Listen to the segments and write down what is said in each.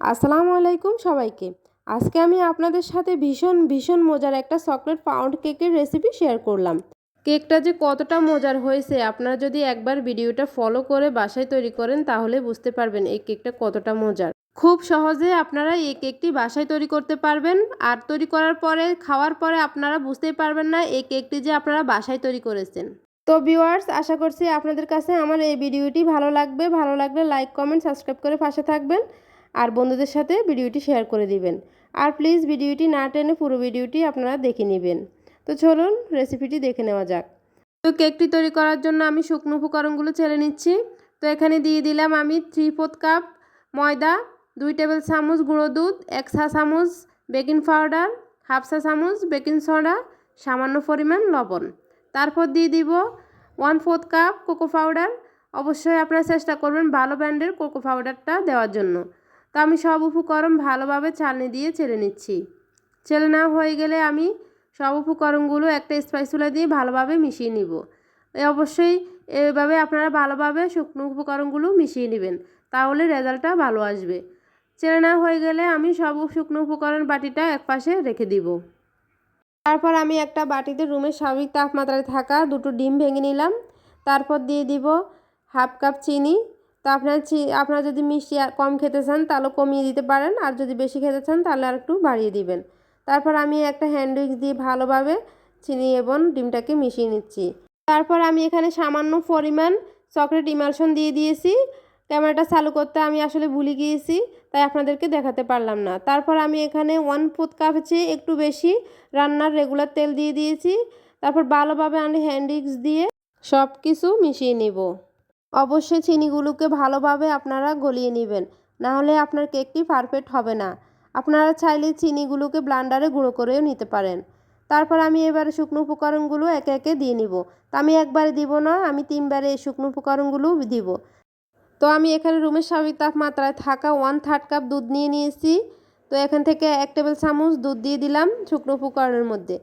আসসালামু আলাইকুম সবাইকে। আজকে আমি আপনাদের সাথে ভীষণ ভীষণ মজার একটা চকলেট পাউন্ড কেকের রেসিপি শেয়ার করলাম। কেকটা যে কতটা মজার হয়েছে, আপনারা যদি একবার ভিডিওটা ফলো করে বাসায় তৈরি করেন, তাহলে বুঝতে পারবেন এই কেকটা কতটা মজার। খুব সহজে আপনারা এই কেকটি বাসায় তৈরি করতে পারবেন, আর তৈরি করার পরে, খাওয়ার পরে আপনারা বুঝতেই পারবেন না এই কেকটি যে আপনারা বাসায় তৈরি করেছেন। তো ভিউয়ার্স, আশা করছি আপনাদের কাছে আমার এই ভিডিওটি ভালো লাগবে। ভালো লাগলে লাইক, কমেন্ট, সাবস্ক্রাইব করে পাশে থাকবেন। আর বন্ধুদের সাথে ভিডিওটি শেয়ার করে দিবেন। আর প্লিজ ভিডিওটি না টেনে পুরো ভিডিওটি আপনারা দেখে নেবেন। তো চলুন রেসিপিটি দেখে নেওয়া যাক। তো কেকটি তৈরি করার জন্য আমি শুকনো উপকরণগুলো ছেড়ে নিচ্ছি। তো এখানে দিয়ে দিলাম আমি থ্রি ফোর্থ কাপ ময়দা, দুই টেবিল চামচ গুঁড়ো দুধ, এক চা চামচ বেকিং পাউডার হাফ চা চামচ বেকিং সোডা সামান্য পরিমাণ লবণ। তারপর দিয়ে দিব one fourth cup cocoa powder অবশ্যই আপনারা চেষ্টা করবেন ভালো ব্র্যান্ডের কোকো পাউডারটা দেওয়ার জন্য। তো আমি সব উপকরণ ভালোভাবে চালনি দিয়ে চেলে নিচ্ছি। চেলে নেওয়া হয়ে গেলে আমি সব উপকরণগুলো একটা স্পাইসুলা দিয়ে ভালোভাবে মিশিয়ে নিব। অবশ্যই এভাবে আপনারা ভালোভাবে শুকনো উপকরণগুলো মিশিয়ে নেবেন, তাহলে রেজাল্টটা ভালো আসবে। চেলে নেওয়া হয়ে গেলে আমি সব শুকনো উপকরণ বাটিটা এক পাশে রেখে দিব। তারপর আমি একটা বাটিতে রুমের স্বাভাবিক তাপমাত্রায় থাকা দুটো ডিম ভেঙে নিলাম। তারপর দিয়ে দিব হাফ কাপ চিনি তো আপনার আপনারা যদি মিষ্টি কম খেতে চান তাহলে কমিয়ে দিতে পারেন, আর যদি বেশি খেতে চান তাহলে আর একটু বাড়িয়ে দিবেন। তারপর আমি একটা হ্যান্ড উইক্স দিয়ে ভালোভাবে চিনি এবং ডিমটাকে মিশিয়ে নিচ্ছি। তারপর আমি এখানে সামান্য পরিমাণ চকলেট ইমালশন দিয়ে দিয়েছি। ক্যামেরাটা চালু করতে আমি আসলে ভুলে গিয়েছি, তাই আপনাদেরকে দেখাতে পারলাম না। তারপর আমি এখানে ওয়ান ফোর্থ কাপের চেয়ে একটু বেশি রান্নার রেগুলার তেল দিয়ে দিয়েছি। তারপর ভালোভাবে আমি হ্যান্ড উইক্স দিয়ে সব কিছু মিশিয়ে নেব। অবশ্যই চিনিগুলোকে ভালোভাবে আপনারা গলিয়ে নেবেন। নাহলে আপনার কেকটি পারফেক্ট হবে না। আপনারা চাইলে চিনিগুলোকে ব্লান্ডারে গুঁড়ো করেও নিতে পারেন। তারপর আমি এবারে শুকনো উপকরণগুলো একে একে দিয়ে নিব। তো আমি একবারে দিব না, আমি তিনবারে এই শুকনো উপকরণগুলো দিব। তো আমি এখানে রুমের স্বাভাবিক তাপমাত্রায় থাকা ওয়ান থার্ড কাপ দুধ নিয়ে নিয়েছি। তো এখান থেকে এক টেবিল চামচ দুধ দিয়ে দিলাম শুকনো উপকরণের মধ্যে।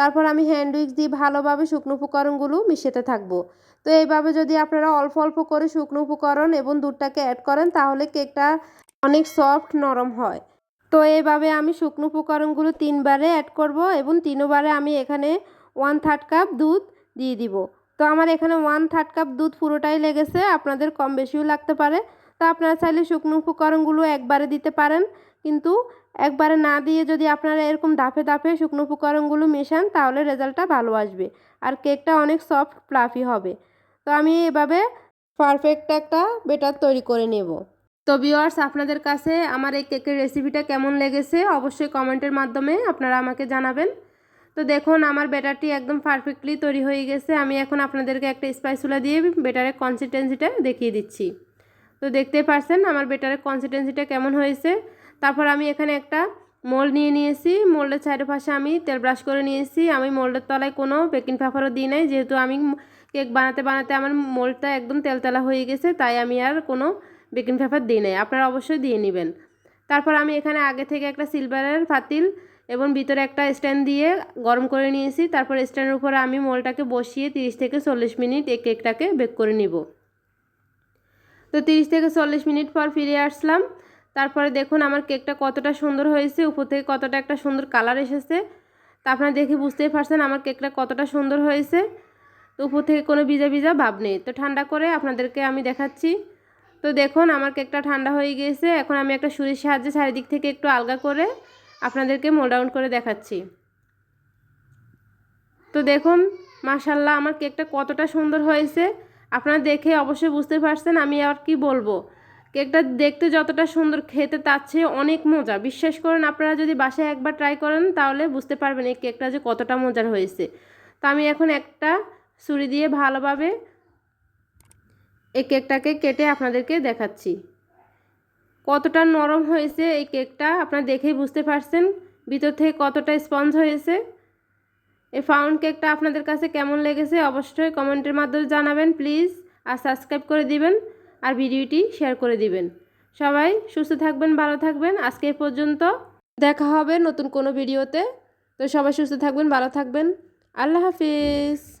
তারপর আমি হ্যান্ড উইক্স দিয়ে ভালোভাবে শুকনো উপকরণগুলো মিশাতে থাকব। তো এইভাবে যদি আপনারা অল্প অল্প করে শুকনো উপকরণ এবং দুধটাকে অ্যাড করেন, তাহলে কেকটা অনেক সফট নরম হয়। তো এইভাবে আমি শুকনো উপকরণগুলো তিনবারে অ্যাড করব এবং তিনবারে আমি এখানে ওয়ান থার্ড কাপ দুধ দিয়ে দিব। তো আমার এখানে ওয়ান থার্ড কাপ দুধ পুরোটাই লেগেছে, আপনাদের কম বেশিও লাগতে পারে। তো আপনারা চাইলে শুকনো উপকরণগুলো একবারে দিতে পারেন। কিন্তু একবারে না দিয়ে যদি আপনারা এরকম দাফে দাফে শুকনো উপকরণগুলো মেশান, তাহলে রেজাল্টটা ভালো আসবে। আর কেকটা অনেক সফট, ফ্লাফি হবে। তো আমি এভাবে পারফেক্ট একটা বেটার তৈরি করে নেব। তো ভিওয়ার্স আপনাদের কাছে আমার এই কেকের রেসিপিটা কেমন লেগেছে, অবশ্যই কমেন্টের মাধ্যমে আপনারা আমাকে জানাবেন। তো দেখুন, আমার বেটারটি একদম পারফেক্টলি তৈরি হয়ে গেছে। আমি এখন আপনাদেরকে একটা স্পাইসুলা দিয়ে বেটারের কনসিস্টেন্সিটা দেখিয়ে দিচ্ছি। তো দেখতেই পারছেন আমার বেটারের কনসিস্টেন্সিটা কেমন হয়েছে। তারপর আমি এখানে একটা মোল্ড নিয়ে নিয়েছি। মোল্ডের চারিপাশে আমি তেল ব্রাশ করে নিয়েছি। আমি মোল্ডের তলায় কোনো বেকিং পেপারও দিই নাই। যেহেতু আমি কেক বানাতে বানাতে আমার মোল্ডটা একদম তেলতেলা হয়ে গেছে, তাই আমি আর কোনো বেকিং পেপার দিই নাই। আপনারা অবশ্যই দিয়ে নেবেন। তারপর আমি এখানে আগে থেকে একটা সিলভারের ফাতিল এবং ভিতরে একটা স্ট্যান্ড দিয়ে গরম করে নিয়েছি। তারপর স্ট্যান্ডের উপরে আমি মোলটাকে বসিয়ে 30 থেকে চল্লিশ মিনিট এই কেকটাকে বেক করে নিব। তো 30 থেকে চল্লিশ মিনিট পর ফিরে আসলাম। তারপরে দেখুন আমার কেকটা কতটা সুন্দর হয়েছে, উপর থেকে কতটা একটা সুন্দর কালার এসেছে। তা আপনারা দেখে বুঝতেই পারছেন আমার কেকটা কতটা সুন্দর হয়েছে। তো উপর থেকে কোনো ভিজা ভিজা ভাব নেই। তো ঠান্ডা করে আপনাদেরকে আমি দেখাচ্ছি। তো দেখুন আমার কেকটা ঠান্ডা হয়ে গিয়েছে। এখন আমি একটা সুরির সাহায্যে চারিদিক থেকে একটু আলগা করে আপনাদেরকে মোল্ড আউট করে দেখাচ্ছি। তো দেখুন মাশাল্লাহ আমার কেকটা কতটা সুন্দর হয়েছে। আপনারা দেখে অবশ্যই বুঝতে পারছেন আমি আর কি বলব। কেকটা দেখতে যতটা সুন্দর খেতে, তার চেয়ে অনেক মজা। বিশ্বাস করেন, আপনারা যদি বাসায় একবার ট্রাই করেন, তাহলে বুঝতে পারবেন এই কেকটা যে কতটা মজার হয়েছে। তো আমি এখন একটা ছুরি দিয়ে ভালোভাবে এই কেকটাকে কেটে আপনাদেরকে দেখাচ্ছি। কতটা নরম হয়েছে এই কেকটা, আপনারা দেখেই বুঝতে পারছেন ভিতর থেকে কতটা স্পঞ্জ হয়েছে। এই ফাউন্ড কেকটা আপনাদের কাছে কেমন লেগেছে, অবশ্যই কমেন্টের মাধ্যমে জানাবেন প্লিজ আর সাবস্ক্রাইব করে দিবেন। আর ভিডিওটি শেয়ার করে দিবেন। সবাই সুস্থ থাকবেন, ভালো থাকবেন। আজকে পর্যন্ত দেখা হবে নতুন কোনো ভিডিওতে। তো সবাই সুস্থ থাকবেন, ভালো থাকবেন। আল্লাহ হাফিজ।